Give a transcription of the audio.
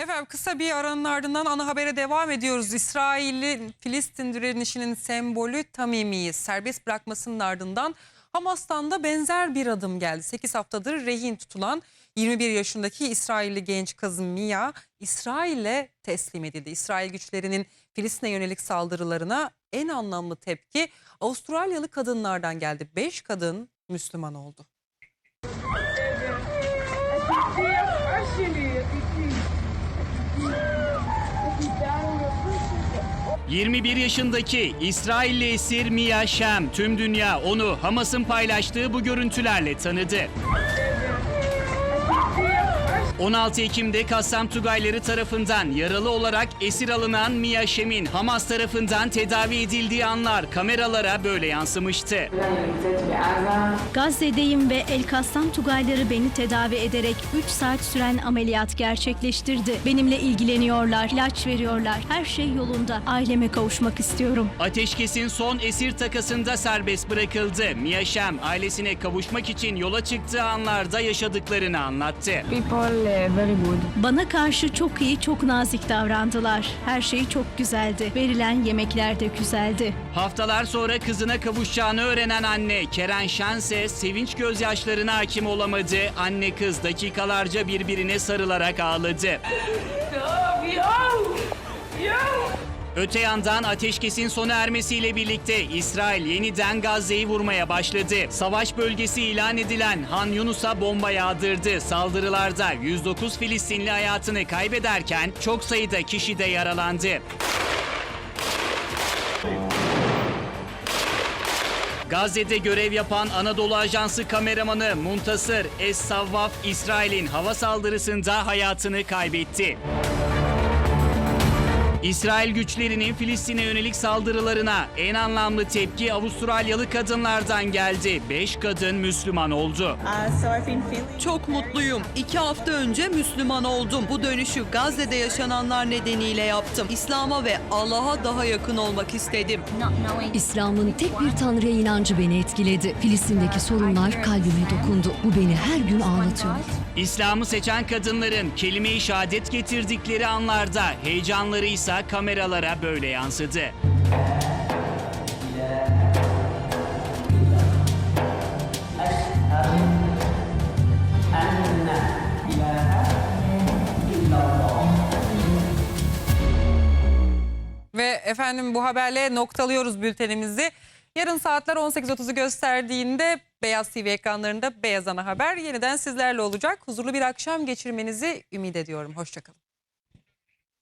Efendim kısa bir aranın ardından ana habere devam ediyoruz. İsrail'in Filistin direnişinin sembolü Tamimi'yi serbest bırakmasının ardından Hamas'tan da benzer bir adım geldi. 8 haftadır rehin tutulan 21 yaşındaki İsrailli genç kız Mia İsrail'e teslim edildi. İsrail güçlerinin Filistin'e yönelik saldırılarına en anlamlı tepki Avustralyalı kadınlardan geldi. 5 kadın Müslüman oldu. 21 yaşındaki İsrailli esir Mia Shem tüm dünya onu Hamas'ın paylaştığı bu görüntülerle tanıdı. 16 Ekim'de Kassam Tugayları tarafından yaralı olarak esir alınan Mia Shem'in Hamas tarafından tedavi edildiği anlar kameralara böyle yansımıştı. Gazze'deyim ve El Kassam Tugayları beni tedavi ederek 3 saat süren ameliyat gerçekleştirdi. Benimle ilgileniyorlar, ilaç veriyorlar. Her şey yolunda. Aileme kavuşmak istiyorum. Ateşkesin son esir takasında serbest bırakıldı. Mia Shem ailesine kavuşmak için yola çıktığı anlarda yaşadıklarını anlattı. people very good. Bana karşı çok iyi, çok nazik davrandılar. Her şey çok güzeldi. Verilen yemekler de güzeldi. Haftalar sonra kızına kavuşacağını öğrenen anne Keren Şense sevinç gözyaşlarına hakim olamadı. Anne kız dakikalarca birbirine sarılarak ağladı. Öte yandan ateşkesin sona ermesiyle birlikte İsrail yeniden Gazze'yi vurmaya başladı. Savaş bölgesi ilan edilen Han Yunus'a bomba yağdırdı. Saldırılarda 109 Filistinli hayatını kaybederken çok sayıda kişi de yaralandı. Gazze'de görev yapan Anadolu Ajansı kameramanı Muntasır Es-Savvaf İsrail'in hava saldırısında hayatını kaybetti. İsrail güçlerinin Filistin'e yönelik saldırılarına en anlamlı tepki Avustralyalı kadınlardan geldi. 5 kadın Müslüman oldu. Çok mutluyum. İki hafta önce Müslüman oldum. Bu dönüşü Gazze'de yaşananlar nedeniyle yaptım. İslam'a ve Allah'a daha yakın olmak istedim. İslam'ın tek bir tanrıya inancı beni etkiledi. Filistin'deki sorunlar kalbime dokundu. Bu beni her gün ağlatıyor. İslam'ı seçen kadınların kelime-i şehadet getirdikleri anlarda heyecanları ise kameralara böyle yansıdı. Ve efendim bu haberle noktalıyoruz bültenimizi. Yarın saatler 18.30'u gösterdiğinde Beyaz TV ekranlarında Beyaz Ana Haber yeniden sizlerle olacak. Huzurlu bir akşam geçirmenizi ümit ediyorum. Hoşçakalın.